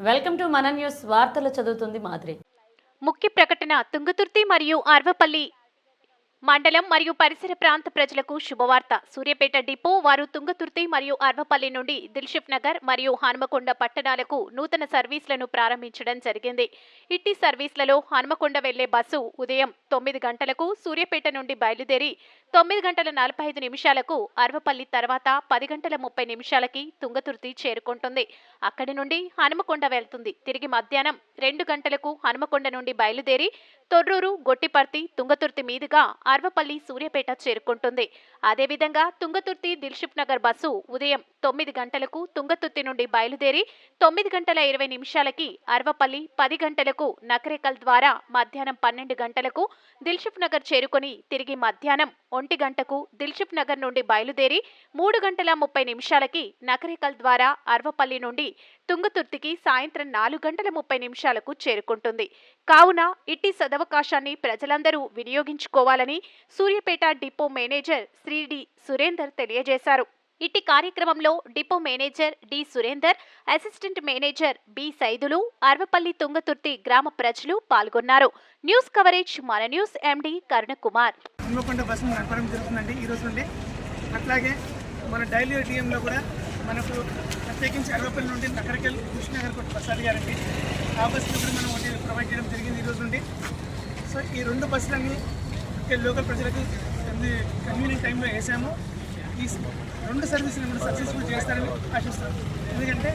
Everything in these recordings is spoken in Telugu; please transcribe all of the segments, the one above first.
వెల్కమ్ టు మన న్యూస్ వార్తలు చదువుతుంది మాదిరి ముఖ్య ప్రకటన తుంగతుర్తి మరియు ఆర్వపల్లి మండలం మరియు పరిసర ప్రాంత ప్రజలకు శుభవార్త. సూర్యపేట డిపో వారు తుంగతుర్తి మరియు అర్వపల్లి నుండి దిల్షిఫ్ నగర్ మరియు హనుమకొండ పట్టణాలకు నూతన సర్వీసులను ప్రారంభించడం జరిగింది. ఇట్టి సర్వీసులలో హనుమకొండ వెళ్ళే బస్సు ఉదయం తొమ్మిది గంటలకు సూర్యపేట నుండి బయలుదేరి తొమ్మిది గంటల నలభై ఐదు నిమిషాలకు అర్వపల్లి తర్వాత పది గంటల ముప్పై నిమిషాలకి తుంగతుర్తి చేరుకుంటుంది. అక్కడి నుండి హనుమకొండ వెళ్తుంది. తిరిగి మధ్యాహ్నం రెండు గంటలకు హనుమకొండ నుండి బయలుదేరి తొర్రూరు గొట్టిపర్తి తుంగతుర్తి మీదుగా అర్వపల్లి సూర్యపేట చేరుకుంటుంది. అదేవిధంగా తుంగతుర్తి దిల్షిప్ నగర్ బస్సు ఉదయం తొమ్మిది గంటలకు తుంగతుర్తి నుండి బయలుదేరి తొమ్మిది గంటల ఇరవై నిమిషాలకి అర్వపల్లి పది గంటలకు నకరేకల్ ద్వారా మధ్యాహ్నం పన్నెండు గంటలకు దిల్షిప్ నగర్ చేరుకొని తిరిగి మధ్యాహ్నం ఒంటి గంటకు దిల్షిప్ నగర్ నుండి బయలుదేరి మూడు గంటల ముప్పై నిమిషాలకి నకరేకల్ ద్వారా అర్వపల్లి నుండి తుంగతుర్తికి సాయంత్రం నాలుగు గంటల ముప్పై నిమిషాలకు చేరుకుంటుంది. కావున ఇట్టి సదవకాశాన్ని ప్రజలందరూ వినియోగించుకోవాలని Suryapet depot manager Shri D Surender తెలియజేశారు. ఇట్టి కార్యక్రమంలో depot manager D Surender assistant manager B Saidulu Arvapalli Thungathurthi గ్రామ ప్రజలు పాల్గొన్నారు. న్యూస్ కవరేజ్ మన news MD Karunakumar. Hanamkonda bus నడపడం జరుగుతుందండి ఈ రోజు నుండి. అట్లాగే మన డైలీ టీఎంలో కూడా మనకు ప్రత్యేకించి అరవపల్లి నుండి నగరకెల్ కృష్ణనగర్ కొట్టి బస్సు అడిగారండి. ఆ బస్సులు కూడా మనం ప్రొవైడ్ చేయడం జరిగింది ఈ రోజు నుండి. సో ఈ రెండు బస్సులన్నీ లోకల్ ప్రజలకు కన్వీనియంట్ టైంలో వేసాము. ఈ రెండు సర్వీసులు కూడా సక్సెస్ఫుల్ చేస్తారని ఆశిస్తాం ఎందుకంటే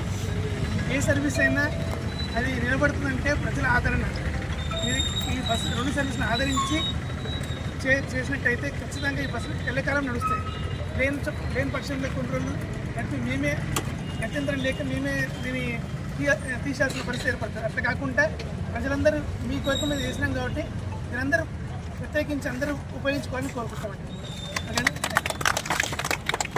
ఏ సర్వీస్ అయినా అది నిలబడుతుందంటే ప్రజల ఆదరణ. ఈ బస్సు రెండు సర్వీసులను ఆదరించి చే చేసినట్టయితే ఖచ్చితంగా ఈ బస్సులు ఎల్లకాలం నడుస్తాయి. లేని లేని పక్షంలో కొన్ని రోజులు నడిపి మేమే గత్యంతరం లేక మేమే దీన్ని తీసేయాల్సిన పరిస్థితి ఏర్పడుతుంది. అట్లా కాకుండా ప్రజలందరూ మీ కోరిక మీద చేసినాం కాబట్టి మీరందరూ ప్రత్యేకించి అందరూ ఉపయోగించుకోవాలని కోరుకుంటామండి.